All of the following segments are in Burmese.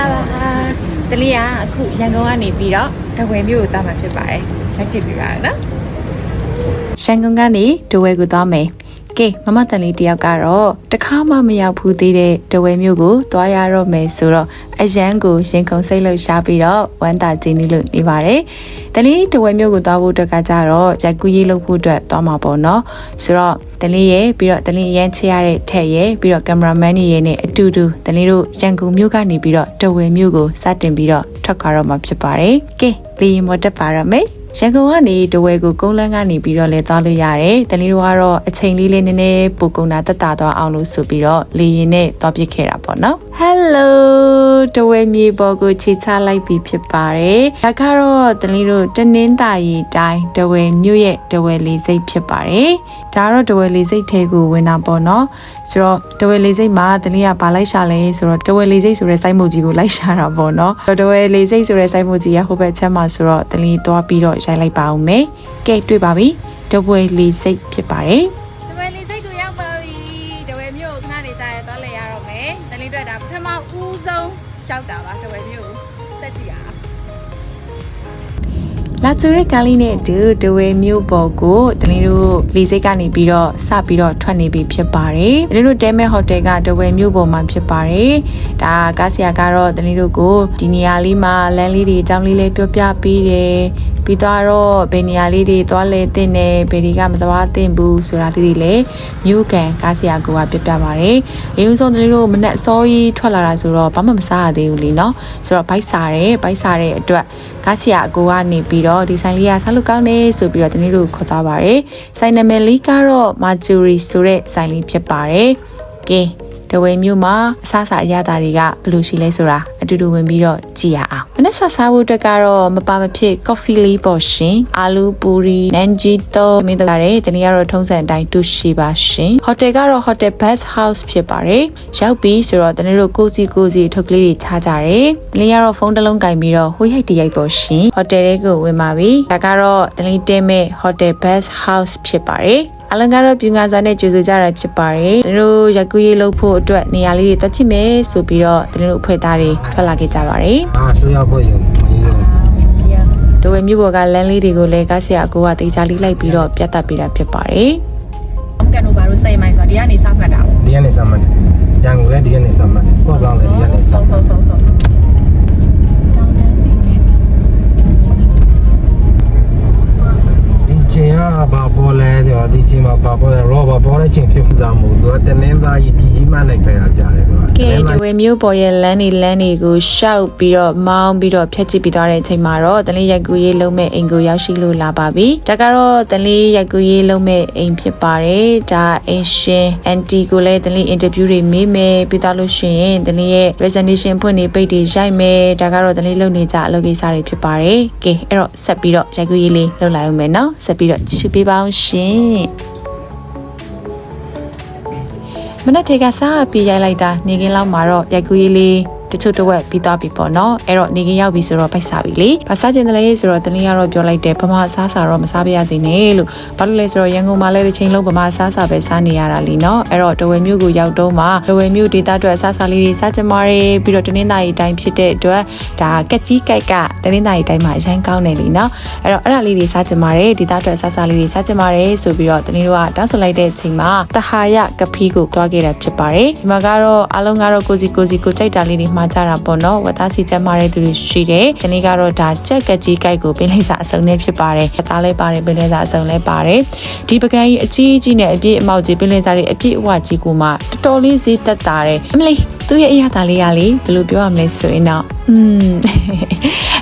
လာပါတလီကအခုရန်ကုန်ကနေပြီးတော့တဝယ်မြို့ကိုတောင်းမှာဖြစ်ပါတယ်လက်ကြည့်ပြပါနော်ရန်ကုန်ကနေတဝယ်ကိုတောင်းမယ် ကဲမမတန်လေးတယောက်ကတော့တခါမှမရောက်ဘူးသေးတဲ့တဝယ်မြို့ကိုတွားရတော့မယ်ဆိုတော့အရန်ကိုရင်ခုန်စိတ်လှုပ်ရှားပြီးတော့ဝမ်းသာခြင်းလို့နေပါတယ်တလီတဝယ်မြို့ကိုတွားဖို့အတွက်ကကြတော့ရိုက်ကူးရေးလုပ်ဖို့အတွက်တွားမှာပေါ့နော်ဆိုတော့တလီရဲ့ပြီးတော့တလီရန်ချရတဲ့ထက်ရဲ့ပြီးတော့ကင်မရာမန်ကြီးရဲ့နဲ့အတူတူတလီတို့ရန်ကုန်မြို့ကနေပြီးတော့တဝယ်မြို့ကိုစတင်ပြီးတော့ထွက်ခွာတော့မှာဖြစ်ပါတယ်ကဲလေရင်မော်တက်ပါတော့မယ် ရန်ကုန်ကနေတဝဲကိုကုန်းလန်းကနေပြီးတော့လဲသွားလို့ရတယ်။တလီတို့ကတော့အချိန်လေးလေးနည်းနည်းပိုကုန်းတာတက်တာသွားအောင်လို့ဆိုပြီးတော့လေရင်နဲ့သွားပြစ်ခဲ့တာပေါ့နော်။ Hello တဝဲမြေပေါ်ကိုခြေချလိုက်ပြီးဖြစ်ပါတယ်။ဒါကတော့တလီတို့တနင်းတာရီတိုင်းတဝဲမြို့ရဲ့တဝဲလေးစိတ်ဖြစ်ပါတယ်။ဒါကတော့တဝဲလေးစိတ်ထဲကိုဝင်တာပေါ့နော်။ဆိုတော့တဝဲလေးစိတ်မှာတလီကဘာလိုက်ရှာလဲဆိုတော့တဝဲလေးစိတ်ဆိုတဲ့စိုက်မှုကြီးကိုလိုက်ရှာတာပေါ့နော်။တဝဲလေးစိတ်ဆိုတဲ့စိုက်မှုကြီးကဟိုဘက်ချက်မှာဆိုတော့တလီသွားပြီးတော့ရိုက်လိုက်ပါဦးမယ်။ကဲတွေ့ပါပြီ။တဝဲလေးစိတ်ဖြစ်ပါတယ်။တဝဲလေးစိတ်ကိုရောက်ပါပြီတဝဲမြို့ကိုခဏနေကြရတော့လဲရတော့မယ်တလင်းတွေ့တာပထမဦးဆုံးရောက်တာပါတဝဲမြို့ကိုတက်ကြည့်ရအောင် လာကျူရဲ့ကားလေးနဲ့အတူတဝဲမြို့ပေါ်ကိုတလင်းတို့လေစိတ်ကနေပြီးတော့စပြီးတော့ထွက်နေပြီဖြစ်ပါတယ်။တလင်းတို့တဲမဲဟိုတယ်ကတဝဲမြို့ပေါ်မှာဖြစ်ပါတယ်။ဒါကားဆရာကတော့တလင်းတို့ကိုဒီနေရာလေးမှာလမ်းလေးတွေအကြောင်းလေးလေးပြောပြပေးတယ်။ ပြီးတော့ဘယ်နေရာလေးတွေသွားလဲတင်တယ်ဘယ်ဒီကမသွားတင်ဘူးဆိုတာလေးတွေလည်းမြို့ကန်ကားဆရာကပြောပြပါတယ်။အရင်ဆုံးတလင်းတို့မနက်စောကြီးထွက်လာတာဆိုတော့ဘာမှမစားရသေးဘူးလीเนาะ။ဆိုတော့ဘိုက်စားတယ်ဘိုက်စားတဲ့အတွက်ကားဆရာအကိုကနေပြီးတော့ဒီဆိုင်လေးကဆက်လို့ကောင်းနေဆိုပြီးတော့တနေ့တို့ခေါ်သွားပါတယ်။ဆိုင်နာမည်လေးကတော့ Marjorie ဆိုတဲ့ဆိုင်လေးဖြစ်ပါတယ်။ကဲ တဝဲမျိုးမှာအစားအစာအရသာတွေကဘယ်လိုရှိလဲဆိုတာအတူတူဝင်ပြီးတော့ကြည့်ရအောင်။မနေ့ဆက်စားဖို့အတွက်ကတော့မပါမဖြစ် coffee လေးပေါ့ရှင်။အာလူပူရီနန်ဂျီတိုမင်းတို့ရတယ်။တနေ့ကတော့ထုံးစံအတိုင်းတူရှိပါရှင်။ hotel ကတော့ hotel best house ဖြစ်ပါတယ်။ရောက်ပြီဆိုတော့တနေ့တို့ကိုစီကိုစီထုတ်ကလေးတွေချကြတယ်။တနေ့ကတော့ဖုန်းတစ်လုံးကင်ပြီးတော့ဟိုရိုက်တရိုက်ပေါ့ရှင်။ hotel တွေကိုဝင်ပါပြီ။ဒါကတော့တနေ့တဲမဲ့ hotel best house ဖြစ်ပါတယ်။ အလန်ကတော့ပြူငါစားနဲ့ကြိုဆိုကြတာဖြစ်ပါတယ်ကျွန်တော်ရကူးရေးလုပ်ဖို့အတွက်နေရာလေးတွေတွက်ချစ်မယ်ဆိုပြီးတော့ကျွန်တော်အဖွဲ့သားတွေထွက်လာခဲ့ကြပါတယ်အာဆိုရဖွဲ့ရုံမင်းရုံတို့ဝဲမြို့ပေါ်ကလမ်းလေးတွေကိုလည်းကားဆရာအကိုကတေချာလေးလိုက်ပြီးတော့ပြတ်တက်ပေးတာဖြစ်ပါတယ်ကန်တို့ဘာလို့စိတ်မိုင်းဆိုတာဒီကနေစမှတ်တာပေါ့ဒီကနေစမှတ်တယ်ရန်ကုန်လည်းဒီကနေစမှတ်တယ်ကော့တောင်လည်းဒီကနေစမှတ်တယ်ဟုတ်ဟုတ်ဟုတ် ချိန်ကဘာပေါ်လဲဆိုတော့ဒီချိန်မှာဘာပေါ်လဲရောဘာပေါ်တဲ့ချိန်ဖြစ်တာမဟုတ်ဘူး။သူကတနင်္သာရီပြည်ကြီးမှနိုင်ပဲကြတယ်သူက။ကဲတို့ဝေမြို့ပေါ်ရဲ့လမ်းတွေလမ်းတွေကိုရှောက်ပြီးတော့မောင်းပြီးတော့ဖြတ်ချစ်ပြီးသွားတဲ့အချိန်မှာတော့တလေးရိုက်ကူးရေးလုံးမဲ့အိမ်ကိုရောက်ရှိလို့လာပါပြီ။ဒါကတော့တလေးရိုက်ကူးရေးလုံးမဲ့အိမ်ဖြစ်ပါတယ်။ဒါအင်ရှင်အန်တီကိုလည်းတလေးအင်တာဗျူးတွေမေးမယ်ပြီးသွားလို့ရှိရင်တလေးရဲ့ presentation ဖွင့်နေပိတ်တွေရိုက်မယ်ဒါကတော့တလေးလုပ်နေကြအလုပ်ကိစ္စတွေဖြစ်ပါတယ်။ကဲအဲ့တော့ဆက်ပြီးတော့ရိုက်ကူးရေးလေးလုပ်လိုက်အောင်မယ်နော်။ဆက်ပြီးတော့ရှင်းပေးပါအောင်ရှင်။မနက်ထေကစားပြီးရိုက်လိုက်တာနေကင်းလောက်မှာတော့ရိုက်ကူးရေးလေး တချို့တစ်ဝက်ပြီးသွားပြီပေါ့နော်အဲ့တော့နေကင်းရောက်ပြီဆိုတော့ပိုက်စားပြီလေဘာစားကျင်တယ်လဲဆိုတော့တနည်းကတော့ပြောလိုက်တယ်ဗမာစားစာတော့မစားပြရစေနဲ့လို့ဘာလို့လဲဆိုတော့ရန်ကုန်မှာလည်းတစ်ချိန်လုံးဗမာစားစာပဲစားနေရတာလीနော်အဲ့တော့တဝယ်မြို့ကိုရောက်တော့မှတဝယ်မြို့ဒေသအတွက်စားစာလေးတွေစားကြမာတွေပြီးတော့တနင်္သာရီတိုင်းဖြစ်တဲ့အတွက်ဒါကက်ကြီးကိုက်ကတနင်္သာရီတိုင်းမှာအရန်ကောင်းတယ်လीနော်အဲ့တော့အဲ့ဒါလေးတွေစားကြမာတွေဒေသအတွက်စားစာလေးတွေစားကြမာတွေဆိုပြီးတော့တနင်္တို့ကတောင်းဆိုလိုက်တဲ့အချိန်မှာတဟာရကဖီးကိုတွားခဲ့တာဖြစ်ပါတယ်ဒီမှာကတော့အားလုံးကတော့ကိုစီကိုစီကိုကြိုက်တာလေးတွေမှာကြတာပေါ့နော်ဝတ်သားစီချက်မာတဲ့သူတွေရှိတယ်ဒီနေ့ကတော့ဒါကြက်ကက်ကြီးကိုက်ကိုပင်းလိုက်စာအစုံနဲ့ဖြစ်ပါတယ်ဝတ်သားလည်းပါတယ်ပင်းလိုက်စာအစုံလည်းပါတယ်ဒီပကံကြီးအကြီးကြီးနဲ့အပြည့်အမောက်ကြီးပင်းလိုက်စာတွေအပြည့်အဝကြီးကိုမှတော်တော်လေးဈေးသက်တာတယ်အမလေးသူ့ရဲ့အရသာလေးကလေဘယ်လိုပြောရမလဲဆိုရင်တော့ อืม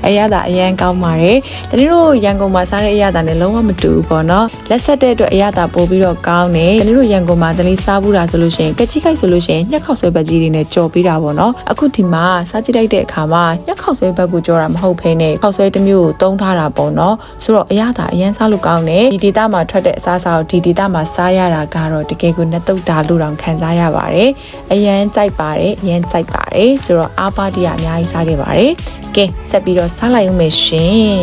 အရသာအရန်ကောင်းပါတယ်တတိတို့ရန်ကုန်မှာစားတဲ့အရသာနဲ့လုံးဝမတူဘူးပေါ့နော်လက်ဆက်တဲ့အတွက်အရသာပို့ပြီးတော့ကောင်းတယ်တတိတို့ရန်ကုန်မှာတလေးစားဘူးတာဆိုလို့ရှိရင်ကက်ကြီးကိုက်ဆိုလို့ရှိရင်ညက်ခောက်ဆွဲဘက်ကြီးတွေနဲ့ကြော်ပေးတာပေါ့နော်အခုဒီမှာစားကြည့်လိုက်တဲ့အခါမှာညက်ခောက်ဆွဲဘက်ကိုကြော်တာမဟုတ်ဘဲနဲ့ခောက်ဆွဲတစ်မျိုးကိုတုံးထားတာပေါ့နော်ဆိုတော့အရသာအရန်စားလို့ကောင်းတယ်ဒီဒေတာမှာထွက်တဲ့အစားအစာကိုဒီဒေတာမှာစားရတာကတော့တကယ်ကိုနှစ်တုတ်တာလို့တောင်ခံစားရပါတယ်အရန်ကြိုက်ပါတယ်ရမ်းစိုက်ပါတယ်ဆိုတော့အားပါတီကအများကြီးစားခဲ့ပါတယ်ကဲဆက်ပြီးတော့စားလိုက်အောင်မယ်ရှင်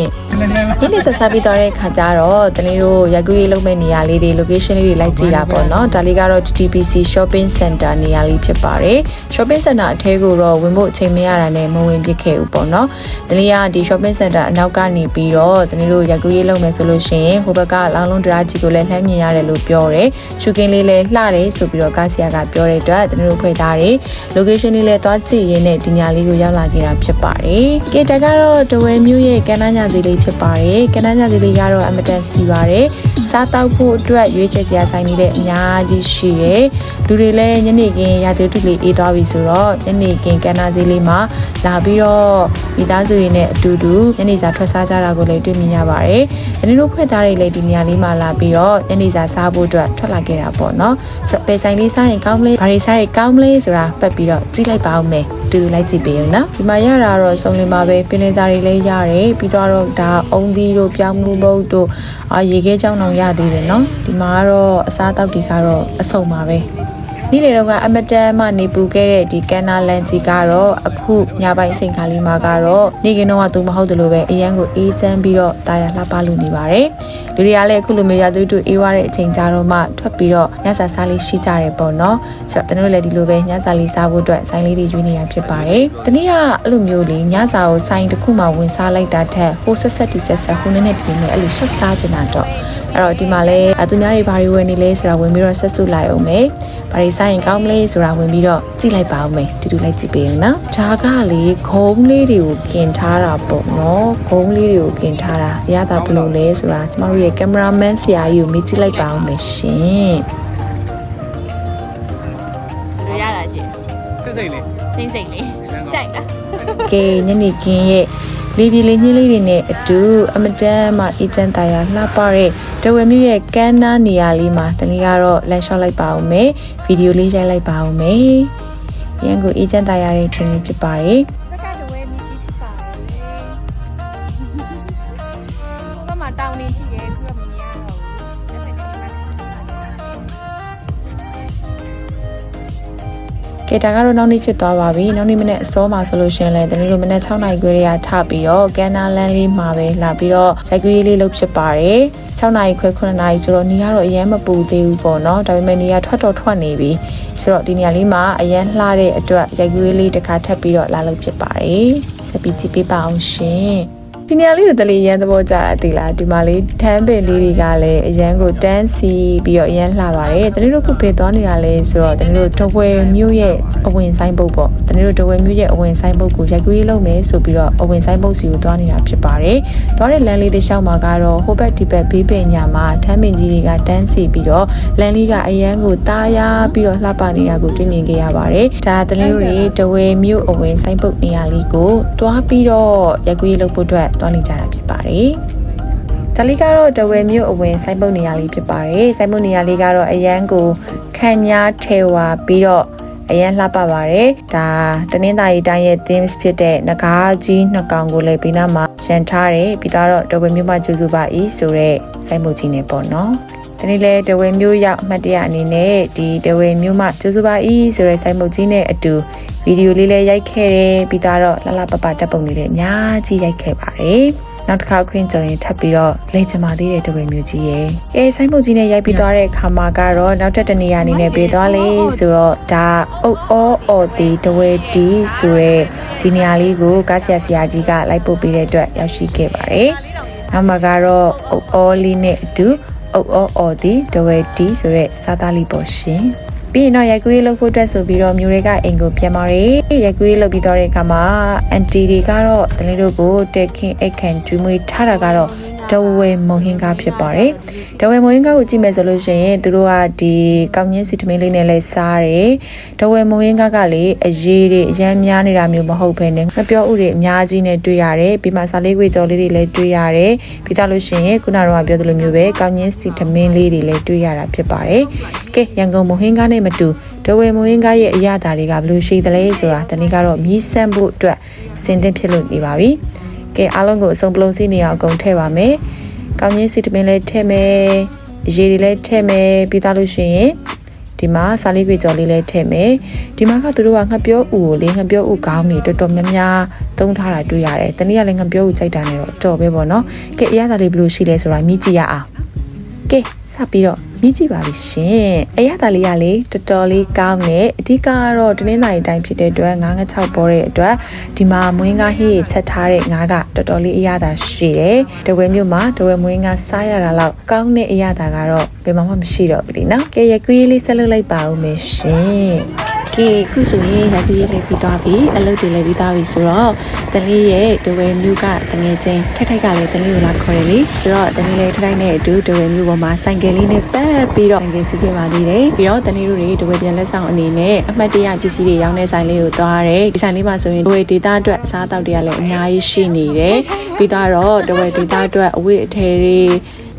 ဒီနေ့ဆက်စားပြီးတော့တဲ့ခါကျတော့တနေ့တို့ရိုက်ကူးရေးလုပ်မဲ့နေရာလေးတွေ location လေးတွေလိုက်ကြည့်တာပေါ့နော်ဒါလေးကတော့ TTPC shopping center နေရာလေးဖြစ်ပါတယ် shopping center အထဲကိုတော့ဝင်ဖို့အချိန်မရတာနဲ့မဝင်ပြစ်ခဲ့ဘူးပေါ့နော်တနေ့ကဒီ shopping center အနောက်ကနေပြီးတော့တနေ့တို့ရိုက်ကူးရေးလုပ်မယ်ဆိုလို့ရှိရင်ဟိုဘက်ကလောင်းလုံးတရားကြီးကိုလည်းလှမ်းမြင်ရတယ်လို့ပြောတယ်ရှုကင်းလေးလည်းလှတယ်ဆိုပြီးတော့ကားဆရာကပြောတဲ့အတွက်တနေ့တို့ဖွဲ့သားတွေ location လေးလည်းသွားကြည့်ရင်းနဲ့ဒီညလေးကိုရောက်လာခဲ့တာဖြစ်ပါတယ်။ကဲတကတော့တဝဲမျိုးရဲ့ကန္နာညာစီလေးဖြစ်ပါတယ်။ကန္နာညာစီလေးကတော့အမတန်စီပါတယ်။စားတောက်ဖို့အတွက်ရွေးချယ်စရာဆိုင်နေတဲ့အများကြီးရှိတယ်။လူတွေလည်းညနေခင်းရာသီဥတုလေးအေးသွားပြီဆိုတော့ညနေခင်းကန္နာစီလေးမှာလာပြီးတော့မိသားစုတွေနဲ့အတူတူညနေစာထွက်စားကြတာကိုလည်းတွေ့မြင်ရပါတယ်။ဒီနေ့တို့ဖွဲ့သားတွေလည်းဒီနေရာလေးမှာလာပြီးတော့ညနေစာစားဖို့အတွက်ထွက်လာခဲ့တာပေါ့နော်။ဆိုတော့ပဲဆိုင်လေးစားရင်ကောင်းမလဲ။ဘာတွေစားရင်ကောင်းမလဲဆိုတာပတ်ပြီးတော့ကြည့်လိုက်ပါဦးမယ်။တူတူလိုက်ကြည့်ပေးရနော်။ဒီမှာရတာတော့စုံလင်ပါပဲပင်လယ်စာတွေလည်းရတယ်ပြီးတော့ဒါအုံသီးတို့ပြောင်းမှုဘုတ်တို့အာရေခဲချောင်းတောင်ရသေးတယ်နော်။ဒီမှာကတော့အစားတောက်တွေကတော့အဆုံပါပဲ။ နေ့လေတော့ကအမတန်မှနေပူခဲ့တဲ့ဒီကန်နာလန်ကြီးကတော့အခုညပိုင်းအချိန်ခါလေးမှာကတော့နေကင်းတော့ကသူမဟုတ်တယ်လို့ပဲအရန်ကိုအေးချမ်းပြီးတော့တာယာလှပလို့နေပါတယ်လူတွေကလည်းအခုလိုမျိုးရသွေးတူအေးဝါတဲ့အချိန်ကြတော့မှထွက်ပြီးတော့ညစာစားလေးရှိကြတယ်ပေါ့နော်ဆိုတော့တနေ့လည်းဒီလိုပဲညစာလေးစားဖို့အတွက်ဆိုင်လေးတွေရွေးနေရဖြစ်ပါတယ်တနေ့ကအဲ့လိုမျိုးလေးညစာကိုဆိုင်တစ်ခုမှဝင်စားလိုက်တာထက်ဟိုဆက်ဆက်တီဆက်ဆက်ဟိုနေ့နဲ့ဒီနေ့အဲ့လိုရှက်စားချင်တာတော့ အဲ့တော့ဒီမှာလဲအသူများတွေဘာတွေဝယ်နေလဲဆိုတာဝင်ပြီးတော့ဆက်စုလိုက်အောင်မယ်။ဘာတွေစားရင်ကောင်းမလဲဆိုတာဝင်ပြီးတော့ကြည့်လိုက်ပါဦးမယ်။တူတူလိုက်ကြည့်ပေးအောင်နော်။ဒါကလေခုံးလေးတွေကိုกินထားတာပေါ့နော်။ခုံးလေးတွေကိုกินထားတာ။အရသာဘယ်လိုလဲဆိုတာကျမတို့ရဲ့ကင်မရာမန်ဆရာကြီးကိုမေးကြည့်လိုက်ပါဦးမယ်ရှင်။ လူရတာကြီး စိတ်စိတ်လေး စိမ့်စိမ့်လေးကြိုက်တာ ကဲညနေခင်းရဲ့ လေးပြေလေးညင်းလေးတွေနဲ့အတူအမတန်မှအေဂျင့်တာယာလှပတဲ့တဝဲမြို့ရဲ့ကန်းနာနေရာလေးမှာတနေ့ကတော့လမ်းလျှောက်လိုက်ပါအောင်မယ်ဗီဒီယိုလေးရိုက်လိုက်ပါအောင်မယ်ရန်ကိုအေဂျင့်တာယာတဲ့ချိန်လေးဖြစ်ပါတယ် ကဲဒါကတော့နောက်နေ့ဖြစ်သွားပါပြီနောက်နေ့မနေ့အစောမှာဆိုလို့ရှရင်လဲတနေ့လိုမနေ့6နာရီခွဲတွေကထပြီးတော့ကန်နာလန်လေးမှာပဲလာပြီးတော့ရိုက်ကူးရေးလေးလုပ်ဖြစ်ပါတယ်6နာရီခွဲ9နာရီဆိုတော့နေရတော့အရင်မပူသေးဘူးပေါ့နော်ဒါပေမဲ့နေရထွက်တော့ထွက်နေပြီဆိုတော့ဒီနေရာလေးမှာအရင်လှတဲ့အတွက်ရိုက်ကူးရေးလေးတစ်ခါထပ်ပြီးတော့လာလုပ်ဖြစ်ပါတယ်ဆက်ပြီးကြည့်ပေးပါအောင်ရှင် ဒီနေရာလေးကိုတလေးရန်သဘောကြတာတိလားဒီမှာလေးတန်းပင်လေးတွေကလည်းအရန်ကိုတန်းစီပြီးတော့အရန်လှပါတယ်တနေ့တို့ခုဖေသွားနေတာလဲဆိုတော့တနေ့တို့တဝဲမြို့ရဲ့အဝင်ဆိုင်ပုတ်ပေါ့တနေ့တို့တဝဲမြို့ရဲ့အဝင်ဆိုင်ပုတ်ကိုရိုက်ကူးရေးလုပ်မယ်ဆိုပြီးတော့အဝင်ဆိုင်ပုတ်စီကိုသွားနေတာဖြစ်ပါတယ်သွားတဲ့လမ်းလေးတစ်လျှောက်မှာကတော့ဟိုဘက်ဒီဘက်ဘေးပင်ညာမှာထမ်းပင်ကြီးတွေကတန်းစီပြီးတော့လမ်းလေးကအရန်ကိုတားယာပြီးတော့လှပနေတာကိုတွေ့မြင်ခဲ့ရပါတယ်ဒါတနေ့တို့တွေတဝဲမြို့အဝင်ဆိုင်ပုတ်နေရာလေးကိုတွားပြီးတော့ရိုက်ကူးရေးလုပ်ဖို့အတွက်တွားနေကြတာဖြစ်ပါတယ်ဒါလေးကတော့တဝဲမြို့အဝင်ဆိုင်ပုတ်နေရာလေးဖြစ်ပါတယ်ဆိုင်ပုတ်နေရာလေးကတော့အရန်ကိုခံညာထဲဝါပြီးတော့အရန်လှပပါတယ်ဒါတနင်္သာရီတိုင်းရဲ့ themes ဖြစ်တဲ့ငကားကြီးနှစ်ကောင်ကိုလည်းပြီးနားမှာရန်ထားတယ်ပြီးတော့တဝဲမြို့မှာကျူစုပါဤဆိုတဲ့ဆိုင်ပုတ်ကြီးနဲ့ပေါ့နော် ဒီနေ့လဲတဝဲမြို့ရောက်အမှတ်တရအနေနဲ့ဒီတဝဲမြို့မှာကျူစုပါဤဆိုတဲ့ဆိုင်ပုတ်ကြီးနဲ့အတူဗီဒီယိုလေးလည်းရိုက်ခဲ့တယ်ပြီးတော့လှလှပပတပ်ပုံလေးလည်းအများကြီးရိုက်ခဲ့ပါတယ်နောက်တစ်ခါခွင့်ကြုံရင်ထပ်ပြီးတော့လေ့ကျမာသေးတဲ့တဝဲမျိုးကြီးရဲ့ကဲဆိုင်းပုတ်ကြီးနဲ့ရိုက်ပြီးသွားတဲ့အခါမှာကတော့နောက်ထပ်တနေရာအနေနဲ့ပေးသွားလေဆိုတော့ဒါအုတ်အောအော်တီတဝဲတီဆိုတဲ့ဒီနေရာလေးကိုကားဆရာဆရာကြီးကလိုက်ပို့ပေးတဲ့အတွက်ရောက်ရှိခဲ့ပါတယ်နောက်မှာကတော့အုတ်အောလေးနဲ့အတူ အုတ်အောအော်တီတဝဲတီဆိုတဲ့စားသားလေးပေါ့ရှင်ပြီးရင်တော့ရိုက်ကူးရေးလုပ်ဖို့အတွက်ဆိုပြီးတော့မျိုးတွေကအိမ်ကိုပြန်ပါရယ်ရိုက်ကူးရေးလုပ်ပြီးတော့တဲ့အခါမှာအန်တီတွေကတော့တလေးတို့ကိုတက်ခင်အိတ်ခံကျွေးမွေးထားတာကတော့ တဝဲမုံဟင်းကားဖြစ်ပါတယ်။တဝဲမုံဟင်းကားကိုကြည့်မယ်ဆိုလို့ရှိရင်သူတို့ကဒီကောင်းချင်းစီထမင်းလေးနဲ့လဲစားတယ်။တဝဲမုံဟင်းကားကလေအရေးတွေအရမ်းများနေတာမျိုးမဟုတ်ဘဲနဲ့ငပြောဥတွေအများကြီးနဲ့တွေ့ရတယ်။ပြီးမှစားလေးခွေကြော်လေးတွေလည်းတွေ့ရတယ်။ပြီးသားလို့ရှိရင်ခုနကတော့ပြောသလိုမျိုးပဲကောင်းချင်းစီထမင်းလေးတွေလည်းတွေ့ရတာဖြစ်ပါတယ်။ကဲရန်ကုန်မုံဟင်းကားနဲ့မတူတဝဲမုံဟင်းကားရဲ့အရသာတွေကဘယ်လိုရှိသလဲဆိုတာတနေ့ကတော့မြည်ဆန့်ဖို့အတွက်စင်သင့်ဖြစ်လို့နေပါပြီ။ ကဲအားလုံးကိုအစုံပလုံးစီနေအောင်အကုန်ထည့်ပါမယ်။ကောင်းချင်းစီတမင်းလည်းထည့်မယ်။အရေးတွေလည်းထည့်မယ်ပြီးသားလို့ရှိရင်ဒီဒီမှာစာလေးခွေကြော်လေးလည်းထည့်မယ်ဒီမှာကသူတို့ကငှက်ပြောဥကိုလေငှက်ပြောဥကောင်းနေတော်တော်များများသုံးထားတာတွေ့ရတယ်တနည်းကလည်းငှက်ပြောဥကြိုက်တာနဲ့တော့တော်ပဲပေါ့နော်ကဲအရသာလေးဘယ်လိုရှိလဲဆိုတာမြည်ကြည့်ရအောင် ကဲစပြီးတော့မြည်ကြည့်ပါပြီရှင်အရသာလေးကလေတော်တော်လေးကောင်းတယ်အဓိကကတော့တင်းင်းတိုင်းတိုင်းဖြစ်တဲ့အတွက်ငါးငါး6ပေါ်တဲ့အတွက်ဒီမှာမွေးငါးဟေးချက်ထားတဲ့ငါးကတော်တော်လေးအရသာရှိတယ်တဝဲမျိုးမှာတဝဲမွေးငါးစားရတာလောက်ကောင်းတဲ့အရသာကတော့ဘယ်မှမရှိတော့ဘူးလीနော်ကဲရကွေးလေးဆက်လုပ်လိုက်ပါဦးမယ်ရှင် ကဲခုဆိုရင်ရကွေးလေးပြီးသွားပြီအလုပ်တွေလည်းပြီးသွားပြီဆိုတော့တလေးရဲ့တဝဲမျိုးကတငယ်ချင်းထိုက်ထိုက်ကလည်းတလေးကိုလာခေါ်တယ်လေဆိုတော့တလေးလေးထိုက်ထိုက်နဲ့အတူတဝဲမျိုးပေါ်မှာဆိုင်ကယ်လေးနဲ့ပတ်ပြီးတော့ဆိုင်ကယ်စီးခဲ့ပါသေးတယ်ပြီးတော့တလေးတို့တွေတဝဲပြန်လက်ဆောင်အနေနဲ့အမှတ်တရပစ္စည်းတွေရောင်းတဲ့ဆိုင်လေးကိုသွားတယ်ဒီဆိုင်လေးမှာဆိုရင်တဝဲဒေတာအတွက်အစားအသောက်တွေကလည်းအများကြီးရှိနေတယ်ပြီးတော့တဝဲဒေတာအတွက်အဝတ်အထည်တွေ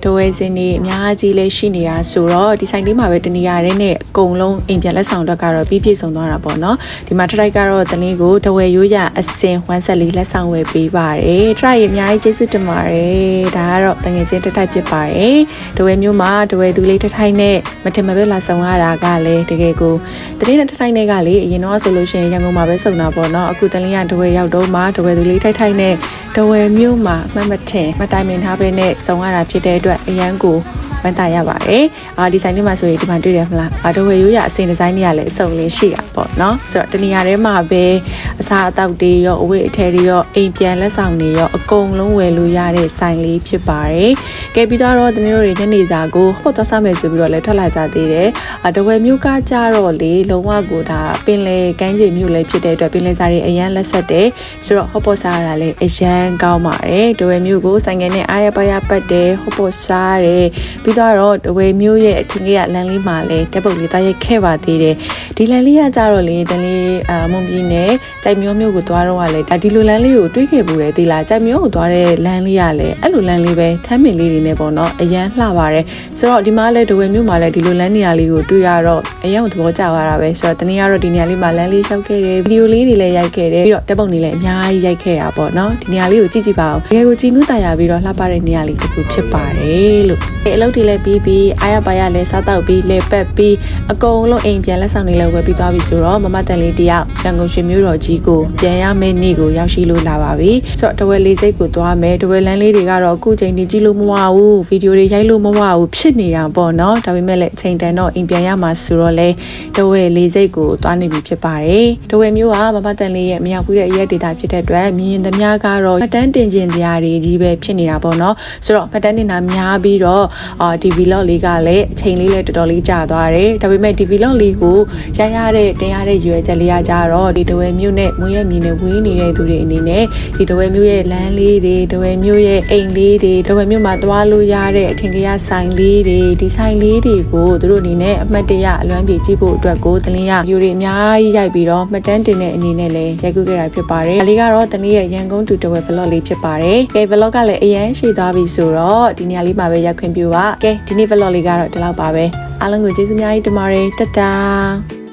ဒဝဲစင်းနေအများကြီးလေးရှိနေတာဆိုတော့ဒီဆိုင်လေးမှာပဲတနေရာတဲ့နဲ့အကုန်လုံးအိမ်ပြန်လက်ဆောင်တော့ကတော့ပြီးပြည့်စုံသွားတာပေါ့နော်ဒီမှာထထိုက်ကတော့တလင်းကိုဒဝဲရိုးရအစင်ဝမ်းဆက်လေးလက်ဆောင်ဝယ်ပေးပါတယ်ထထိုက်အများကြီးကျေးဇူးတင်ပါတယ်ဒါကတော့တငယ်ချင်းထထိုက်ဖြစ်ပါတယ်ဒဝဲမျိုးမှာဒဝဲသူလေးထထိုက်နဲ့မထင်မပဲလာဆောင်ရတာကလည်းတကယ်ကိုတလင်းနဲ့ထထိုက်နဲ့ကလေအရင်တော့ဆိုလို့ရှိရင်ရန်ကုန်မှာပဲစုံတာပေါ့နော်အခုတလင်းကဒဝဲရောက်တော့မှဒဝဲသူလေးထိုက်ထိုက်နဲ့ဒဝဲမျိုးမှာအမှတ်မထင်မတိုင်ပင်ထားပဲနဲ့ဆောင်ရတာဖြစ်တဲ့အတွက်အရန်ကိုဝမ်းသာရပါတယ်။အာဒီဇိုင်းလေးမှာဆိုရင်ဒီမှာတွေ့တယ်မလား။အာဒဝဲရိုးရအစင်ဒီဇိုင်းတွေကလည်းအစုံလေးရှိတာပေါ့နော်။ဆိုတော့တနေရာထဲမှာပဲအစားအသောက်တွေရောအဝတ်အထည်တွေရောအိမ်ပြန်လက်ဆောင်တွေရောအကုန်လုံးဝယ်လို့ရတဲ့ဆိုင်လေးဖြစ်ပါတယ်။ကဲပြီးတော့တနေ့တို့ညနေစာကိုပေါ့သွားစားမယ်ဆိုပြီးတော့လည်းထွက်လာကြသေးတယ်။အာဒဝဲမျိုးကကြတော့လေလုံးဝကိုဒါပင်လေကမ်းခြေမျိုးလည်းဖြစ်တဲ့အတွက်ပင်လေစားတွေအရန်လက်ဆက်တယ်။ဆိုတော့ဟော့ပေါ့စားရတာလည်းအရန်ကောင်းပါတယ်။ဒဝဲမျိုးကိုဆိုင်ငယ်နဲ့အားရပါရပတ်တယ်ဟော့ပေါ့စားတယ်ပြီးတော့ဒဝဲမျိုးရဲ့အထင်ကြီးကလမ်းလေးမှာလည်းတက်ပုတ်လေးတာရိုက်ခဲ့ပါသေးတယ်။ဒီလမ်းလေးကကြတော့လေတလေးအာမွန်ပြည်နယ်ကြိုက်မျိုးမျိုးကိုသွားတော့ကလည်းဒါဒီလိုလမ်းလေးကိုတွေးခဲ့ပူတယ်ဒီလားကြိုက်မျိုးကိုသွားတဲ့လမ်းလေးကလည်းအဲ့လိုလမ်းလေးပဲထမ်းမင်လေးတွေနဲ့ပေါ့နော်အရန်လှပါတယ်ဆိုတော့ဒီမှာလည်းဒဝဲမျိုးမှာလည်းဒီလိုလမ်းနေရာလေးကိုတွေ့ရတော့အရန်ကိုသဘောကျသွားတာပဲဆိုတော့တနေ့ကတော့ဒီနေရာလေးမှာလမ်းလေးလျှောက်ခဲ့တယ်ဗီဒီယိုလေးတွေလည်းရိုက်ခဲ့တယ်ပြီးတော့တက်ပုံတွေလည်းအများကြီးရိုက်ခဲ့တာပေါ့နော်ဒီနေရာလေးကိုကြည့်ကြည့်ပါဦးတကယ်ကိုကြည်နူးတာရပြီးတော့လှပတဲ့နေရာလေးတစ်ခုဖြစ်ပါတယ်လို့ဒီအလုပ်တွေလည်းပြီးပြီးအားရပါရလည်းစားတော့ပြီးလဲပက်ပြီးအကုန်လုံးအိမ်ပြန်လက်ဆောင်တွေလည်းဝယ်ပြီးသွားပြီဆိုတော့မမတန်လေးတယောက်ရန်ကုန်ရွှေမြို့တော်ကြီးကိုပြန်ရမယ့်နေ့ကိုရောက်ရှိလို့လာပါပြီဆိုတော့တဝဲလေးစိတ်ကိုသွားမယ်တဝဲလမ်းလေးတွေကတော့အခုချိန်ဒီကြည့်လို့မဝဘူးဗီဒီယိုတွေရိုက်လို့မဝဘူးဖြစ်နေတာပေါ့နော်ဒါပေမဲ့လည်းအချိန်တန်တော့အိမ်ပြန်ရမှာဆိုတော့လေတဝဲလေးစိတ်ကိုသွားနေပြီဖြစ်ပါတယ်တဝဲမျိုးကမမတန်လေးရဲ့မရောက်ဘူးတဲ့အရက်ဒေတာဖြစ်တဲ့အတွက်မြင်ရင်သမျှကတော့မှတ်တမ်းတင်ခြင်းစရာတွေကြီးပဲဖြစ်နေတာပေါ့နော်ဆိုတော့မှတ်တမ်းတင်တာများပြီးတော့အာဒီ vlog လေးကလည်းအချိန်လေးလည်းတော်တော်လေးကြာသွားတယ်ဒါပေမဲ့ဒီ vlog လေးကိုရရတဲ့တင်ရတဲ့ရွယ်ချက်လေးကကြတော့ဒီတဝဲမျိုးနဲ့မွေးရမြင်နဲ့ဝင်းနေတဲ့သူတွေအနေနဲ့ဒီတဝဲမျိုးရဲ့လမ်းလေးတွေတဝဲမျိုးရဲ့အိမ်လေးတွေတဝဲမျိုးမှာသွားလို့ရတဲ့အထင်ကြီးဆိုင်လေးတွေဒီဆိုင်လေးတွေကိုသူတို့အနေနဲ့အမှတ်တရအလွမ်းပြေကြည့်ဖို့အတွက်ကိုတလင်းရ view တွေအများကြီးရိုက်ပြီးတော့မှတ်တမ်းတင်တဲ့အနေနဲ့လည်းရိုက်ကူးခဲ့တာဖြစ်ပါတယ်။ဒါလေးကတော့တလင်းရဲ့ရန်ကုန်တူတဝဲ vlog လေးဖြစ်ပါတယ်။ကဲ vlog ကလည်းအရန်ရှိသွားပြီဆိုတော့ဒီနေရာလေးမှာပဲရက်ခွင့်ပြုပါ။ကဲဒီနေ့ vlog လေးကတော့ဒီလောက်ပါပဲ။အားလုံးကိုကျေးဇူးအများကြီးတင်ပါတယ်တတား